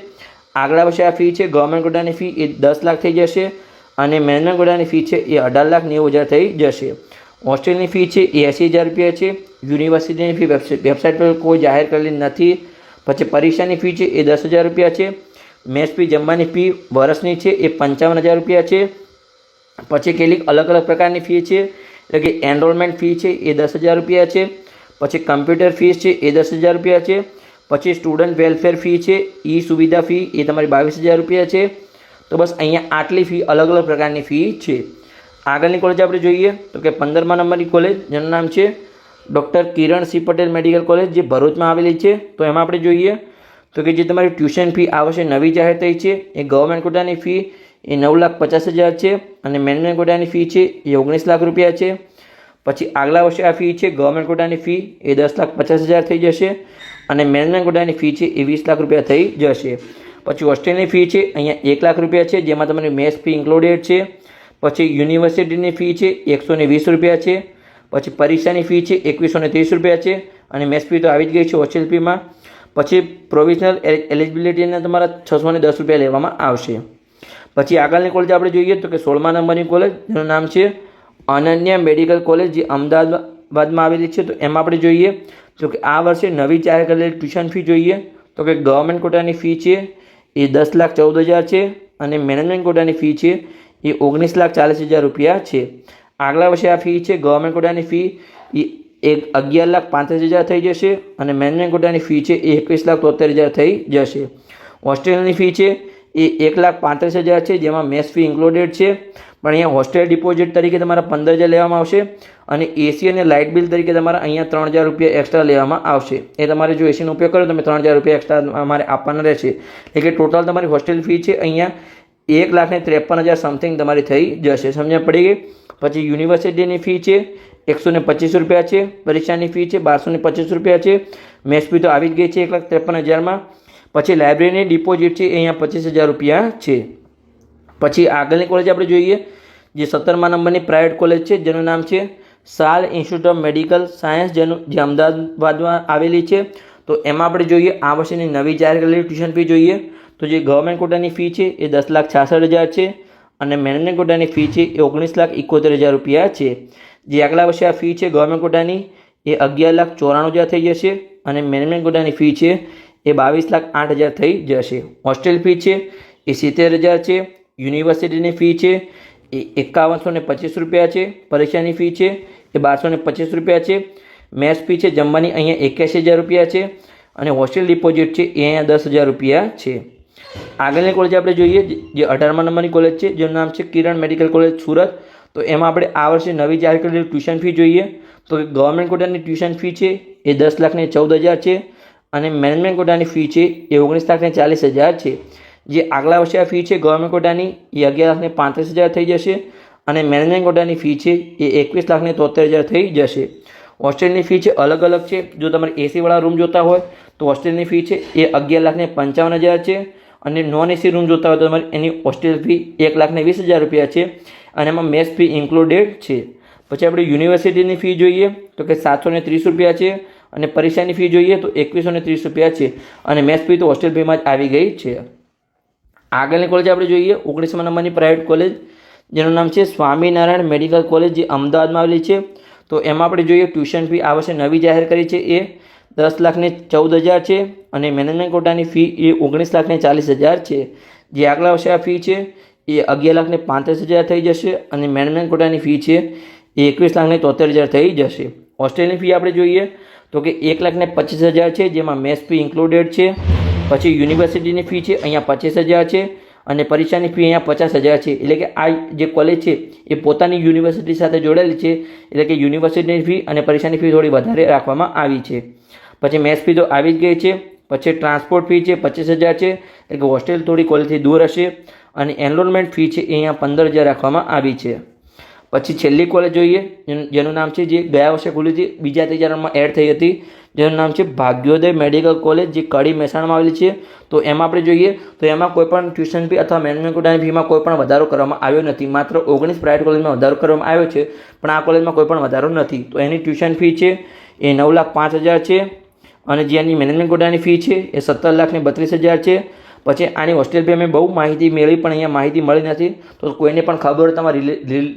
આગલા વર્ષે આ ફી છે, ગવર્મેન્ટ કોટાની ફી એ દસ લાખ થઈ જશે અને મેનેજમેન્ટ કોટાની ફી છે એ અઢાર લાખ નેવું હજાર થઈ જશે. હોસ્ટેલની ફી છે એ એંસી હજાર રૂપિયા છે. યુનિવર્સિટીની ફી વેબસાઇટ પર કોઈ જાહેર કરેલી નથી. પછી પરીક્ષાની ફી છે એ દસ હજાર રૂપિયા છે. મેસ ફી જમવાની ફી વર્ષની છે, એ પંચાવન હજાર રૂપિયા છે. પછી કેટલીક અલગ અલગ પ્રકારની ફી છે, એટલે કે એનરોલમેન્ટ ફી છે, એ દસ હજાર રૂપિયા છે. પછી કમ્પ્યુટર ફીસ છે, એ દસ હજાર રૂપિયા છે. પછી સ્ટુડન્ટ વેલફેર ફી છે, ઈ સુવિધા ફી એ તમારી બાવીસ હજાર રૂપિયા છે. તો બસ અહીંયા આટલી ફી, અલગ અલગ પ્રકારની ફી છે. આગળની કોલેજ આપણે જોઈએ, તો કે પંદરમા નંબરની કોલેજ જેનું નામ છે doctor Kiran C Patel medical college જે ભરૂચમાં આવેલી છે. તો એમાં આપણે જોઈએ તો કે જે તમારી ટ્યુશન ફી આ વર્ષે નવી જાહેર થઈ છે, એ ગવર્મેન્ટ કોટાની ફી એ નવ લાખ પચાસ હજાર છે અને મેનેજમેન્ટ કોટાની ફી છે એ ઓગણીસ લાખ રૂપિયા છે. પછી આગલા વર્ષે આ ફી છે ગવર્મેન્ટ કોટાની ફી એ દસ લાખ પચાસ હજાર થઈ જશે અને મેનેજમેન્ટ કોટાની ફી છે એ વીસ લાખ રૂપિયા થઈ જશે. પછી હોસ્ટેલની ફી છે અહીંયા એક લાખ રૂપિયા છે, જેમાં તમારી મેસ ફી ઇન્ક્લુડેડ છે. પછી યુનિવર્સિટીની ફી છે એકસો ને વીસ રૂપિયા છે. પછી પરીક્ષાની ફી છે એકવીસો ને ત્રીસ રૂપિયા છે અને મેથ્સ ફી તો આવી જ ગઈ છે હોસ્ટેલ ફીમાં. પછી પ્રોવિઝનલ એલિજિબિલિટીના તમારા છસો ને દસ રૂપિયા લેવામાં આવશે. પછી આગળની કોલેજ આપણે જોઈએ તો કે સોળમા નંબરની કોલેજ જેનું નામ છે અનન્ય મેડિકલ કોલેજ જે અમદાવાદમાં આવેલી છે. તો એમાં આપણે જોઈએ તો કે આ વર્ષે નવી જાહેર કરેલી ટ્યુશન ફી જોઈએ તો કે ગવર્મેન્ટ કોટાની ફી છે, એ દસ લાખ ચૌદ હજાર છે અને મેનેજમેન્ટ કોટાની ફી છે, એ ઓગણીસ લાખ ચાલીસ હજાર રૂપિયા છે. આગલા વર્ષે આ ફી છે ગવર્મેન્ટ કોટાની ફી એ એક અગિયાર લાખ પાંત્રીસ હજાર થઈ જશે અને મેનેજમેન્ટ કોટાની ફી છે એ એકવીસ લાખ તોતેર હજાર થઈ જશે. હોસ્ટેલની ફી છે એ એક લાખ પાંત્રીસ હજાર છે, જેમાં મેસ ફી ઇન્ક્લુડેડ છે. પણ અહીંયા હોસ્ટેલ ડિપોઝિટ તરીકે તમારા પંદર હજાર લેવામાં આવશે અને એસી અને લાઇટ બિલ તરીકે તમારા અહીંયા ત્રણ હજાર રૂપિયા એક્સ્ટ્રા લેવામાં આવશે. એ તમારે જો એસીનો ઉપયોગ કરો તમે ત્રણ હજાર રૂપિયા એક્સ્ટ્રા અમારે આપવાના રહેશે. એટલે કે ટોટલ તમારી હોસ્ટેલ ફી છે અહીંયા એક લાખ ને ત્રેપન હજાર સમથિંગ તમારી થઈ જશે. સમજણ પડી ગઈ? પછી યુનિવર્સિટીની ફી છે, એકસો ને પચીસ રૂપિયા છે, પરીક્ષાની ફી છે, બારસો ને પચીસ રૂપિયા છે. મેસ ફી તો આવી જ ગઈ છે, એક લાખ ત્રેપન હજારમાં. પછી લાઇબ્રેરીની ડિપોઝિટ છે, અહીંયા પચીસ હજાર રૂપિયા છે. પછી આગળની કોલેજ આપણે જોઈએ, જે સત્તરમા નંબરની પ્રાઇવેટ કોલેજ છે, જેનું નામ છે સાલ ઇન્સ્ટિટ્યૂટ ઓફ મેડિકલ સાયન્સ, જેનું જે અમદાવાદમાં આવેલી છે. તો એમાં આપણે જોઈએ, આ વર્ષની નવી જાહેર કરેલી ટ્યુશન ફી જોઈએ. તો જે ગવર્મેન્ટ કોટાની ફી છે એ દસ લાખ છાસઠ હજાર છે અને મેનેજમેન્ટ કોટાની ફી છે એ ઓગણીસ લાખ એકોતેર હજાર રૂપિયા છે. જે આગલા વર્ષે આ ફી છે ગવર્મેન્ટ કોટાની એ અગિયાર લાખ ચોરાણું હજાર થઈ જશે અને મેનેજમેન્ટ કોટાની ફી છે એ બાવીસ લાખ આઠ હજાર થઈ જશે. હોસ્ટેલ ફી છે એ સિત્તેર હજાર છે. યુનિવર્સિટીની ફી છે એ એકાવનસો ને પચીસ રૂપિયા છે. પરીક્ષાની ફી છે એ બારસો ને પચીસ રૂપિયા છે. મેથ્સ ફી છે જમવાની અહીંયા એક્યાસી હજાર રૂપિયા છે અને હોસ્ટેલ ડિપોઝિટ છે એ અહીંયા દસ હજાર રૂપિયા છે. આગળની કોલેજ આપણે જોઈએ જે અઢારમા નંબરની કોલેજ છે, જેનું નામ છે કિરણ મેડિકલ કોલેજ સુરત. તો એમાં આપણે આ વર્ષે નવી જાહેર કરેલી ટ્યુશન ફી જોઈએ. તો ગવર્મેન્ટ કોટાની ટ્યુશન ફી છે, એ દસ લાખને ચૌદ હજાર છે. અને મેનેજમેન્ટ કોટાની ફી છે, એ ઓગણીસ લાખને ચાલીસ હજાર છે. જે આગલા વર્ષે આ ફી છે ગવર્મેન્ટ કોટાની, એ અગિયાર લાખને પાંત્રીસ હજાર થઈ જશે. અને મેનેજમેન્ટ કોટાની ફી છે, એ એકવીસ લાખને તોતેર હજાર થઈ જશે. હોસ્ટેલની ફી છે અલગ અલગ છે. જો તમારે એસીવાળા રૂમ જોતા હોય, તો હોસ્ટેલની ફી છે, એ અગિયાર લાખને પંચાવન હજાર છે. અને નોન એસી રૂમ જોતા હોય તો તમારી એની હોસ્ટેલ ફી એક લાખને વીસ હજાર રૂપિયા છે અને એમાં મેસ ફી ઇન્ક્લુડેડ છે. પછી આપણે યુનિવર્સિટીની ફી જોઈએ તો કે સાતસો ને ત્રીસ રૂપિયા છે અને પરીક્ષાની ફી જોઈએ તો એકવીસો ને ત્રીસ રૂપિયા છે અને મેસ ફી તો હોસ્ટેલ ફીમાં જ આવી ગઈ છે. આગળની કોલેજ આપણે જોઈએ ઓગણીસમા નંબરની પ્રાઇવેટ કોલેજ જેનું નામ છે સ્વામિનારાયણ મેડિકલ કોલેજ જે અમદાવાદમાં આવેલી છે. તો એમાં આપણે જોઈએ ટ્યુશન ફી આ વર્ષે નવી જાહેર કરી છે એ દસ લાખને ચૌદ હજાર છે અને મેનેજમેન્ટ કોટાની ફી એ ઓગણીસ લાખને ચાલીસ હજાર છે. જે આગલા વર્ષે આ ફી છે એ અગિયાર લાખને પાંત્રીસ હજાર થઈ જશે અને મેનેજમેન્ટ કોટાની ફી છે એ એકવીસ લાખને તોતેર હજાર થઈ જશે. હોસ્ટેલની ફી આપણે જોઈએ તો કે એક લાખને પચીસ હજાર છે, જેમાં મેસ ફી ઇન્ક્લુડેડ છે. પછી યુનિવર્સિટીની ફી છે અહીંયા પચીસ હજાર છે અને પરીક્ષાની ફી અહીંયા પચાસ હજાર છે. એટલે કે આ જે કોલેજ છે એ પોતાની યુનિવર્સિટી સાથે જોડાયેલી છે. એટલે કે યુનિવર્સિટીની ફી અને પરીક્ષાની ફી થોડી વધારે રાખવામાં આવી છે. પછી મેસ ફી તો આવી જ ગઈ છે, પછી ટ્રાન્સપોર્ટ ફી છે પચીસ હજાર છે, એટલે કે હોસ્ટેલ થોડી કોલેજથી દૂર હશે અને એનરોલમેન્ટ ફી છે એ અહીંયા પંદર હજાર રાખવામાં આવી છે. પછી છેલ્લી કોલેજ જોઈએ, જેનું નામ છે જે ગયા વર્ષે ખુલી હતી બીજા ત્રીજા એડ થઈ હતી, જેનું નામ છે ભાગ્યોદય મેડિકલ કોલેજ જે કડી મહેસાણામાં આવેલી છે. તો એમાં આપણે જોઈએ, તો એમાં કોઈપણ ટ્યુશન ફી અથવા મેનેજમેન્ટ ફીમાં કોઈ પણ વધારો કરવામાં આવ્યો નથી. માત્ર ઓગણીસ પ્રાઇવેટ કોલેજમાં વધારો કરવામાં આવ્યો છે, પણ આ કોલેજમાં કોઈ પણ વધારો નથી. તો એની ટ્યુશન ફી છે, એ નવ લાખ પાંચ હજાર છે અને જે એની મેનેજમેન્ટ કોટાની ફી છે, એ સત્તર લાખને બત્રીસ હજાર છે. પછી આની હોસ્ટેલ ફી અમે બહુ માહિતી મેળવી, પણ અહીંયા માહિતી મળી નથી. તો કોઈને પણ ખબર હોય, તમારા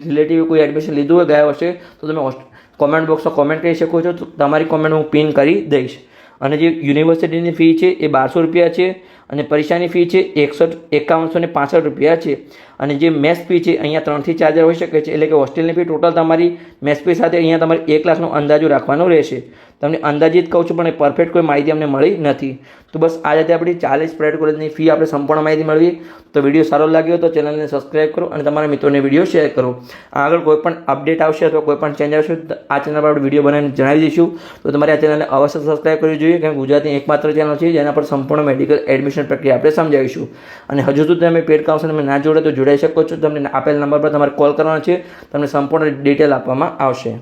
રિલેટિવ કોઈ એડમિશન લીધું હોય ગયા વર્ષે, તો તમે કોમેન્ટ બોક્સમાં કોમેન્ટ કરી શકો છો. તો તમારી કોમેન્ટ હું પિન કરી દઈશ. અને જે યુનિવર્સિટીની ફી છે, એ બારસો રૂપિયા છે. અને પરીક્ષાની ફી છે એકસઠ એકાવનસો ને રૂપિયા છે. અને જે મેસ ફી છે, અહીંયા ત્રણથી ચાર હજાર હોઈ શકે છે, એટલે કે હોસ્ટેલની ફી ટોટલ તમારી મેસ ફી સાથે અહીંયા તમારે એક લાખનો અંદાજો રાખવાનો રહેશે. તમને અંદાજિત કહું છું, પણ પરફેક્ટ કોઈ માહિતી અમને મળી નથી. તો બસ આ રીતે આપણી ચાલીસ પ્રાઇવેટ કોલેજની ફી આપણે સંપૂર્ણ માહિતી મળવી તો વીડિયો સારો લાગ્યો તો ચેનલને સબસ્ક્રાઈબ કરો અને તમારા મિત્રોને વીડિયો શેર કરો. આગળ કોઈ પણ અપડેટ આવશે અથવા કોઈ પણ ચેન્જ આવશે, તો આ ચેનલ પર આપણે વીડિયો બનાવીને જણાવી દઈશું. તો તમારે આ ચેનલને અવશ્ય સબસ્ક્રાઈબ કરવી જોઈએ કેમ ગુજરાતની એકમાત્ર ચેનલ છે, જેના પર સંપૂર્ણ મેડિકલ એડમિશન પ્રક્રિયા આપણે સમજાવીશું. અને હજુ સુધી તમે પેડ કાઉન્સલમાં ના જોડે તો જોડાઈ શકો છો. તમને આપેલ નંબર પર તમારે કોલ કરવાનો છે. તમને સંપૂર્ણ ડિટેલ આપવામાં આવશે.